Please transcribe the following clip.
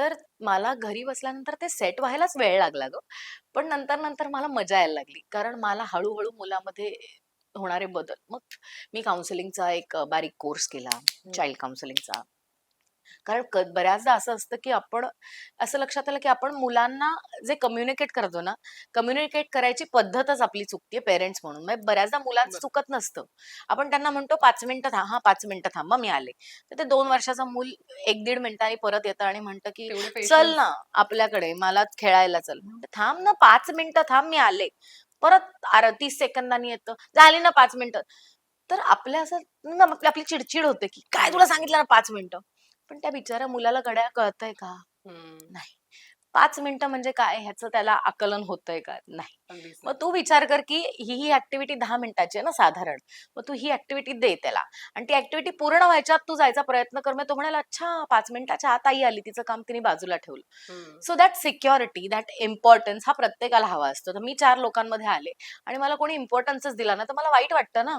तर मला घरी बसल्यानंतर ते सेट व्हायलाच वेळ लागला ग. पण नंतर नंतर मला मजा यायला लागली. कारण मला हळूहळू मुलामध्ये होणारे बदल. मग मी काउन्सिलिंगचा एक बारीक कोर्स केला चाइल्ड काउन्सिलिंगचा कारण बऱ्याचदा असं असतं की आपण असं लक्षात आलं की आपण मुलांना जे कम्युनिकेट करतो ना कम्युनिकेट करायची पद्धतच आपली चुकते पेरेंट्स म्हणून. म्हणजे बऱ्याचदा मुलांचं. चुकत नसतं. आपण त्यांना म्हणतो पाच मिनिटं थांब हा पाच मिनिटं थांबा मी आले. तर ते दोन वर्षाचं मूल एक दीड मिनिटांनी परत येतं आणि म्हणतं की चल. ना आपल्याकडे मला खेळायला चल. थांब ना पाच मिनिटं थांब मी आले. परत तीस सेकंदांनी येतं झाली ना पाच मिनिटं. तर आपल्या असं आपली चिडचिड होते की काय तुला सांगितलं ना पाच मिनिटं? पण त्या बिचाऱ्या मुलाला गड्या कळतंय का? नाही. पाच मिनिटं म्हणजे काय? ह्याचं त्याला आकलन होतंय का? नाही. मग तू विचार कर की ही ही ऍक्टिव्हिटी दहा मिनिटाची आहे ना साधारण. मग तू ही ऍक्टिव्हिटी दे त्याला. आणि ती ऍक्टिव्हिटी पूर्ण व्हायच्यात तू जायचा प्रयत्न कर. मग तो म्हणाला अच्छा पाच मिनिटाच्या आत आई आली. तिचं काम तिने बाजूला ठेवलं. So that security that importance हा प्रत्येकाला हवा असतो. तर मी चार लोकांमध्ये आले. आणि मला कोणी इम्पॉर्टन्सच दिला ना तर मला वाईट वाटतं ना.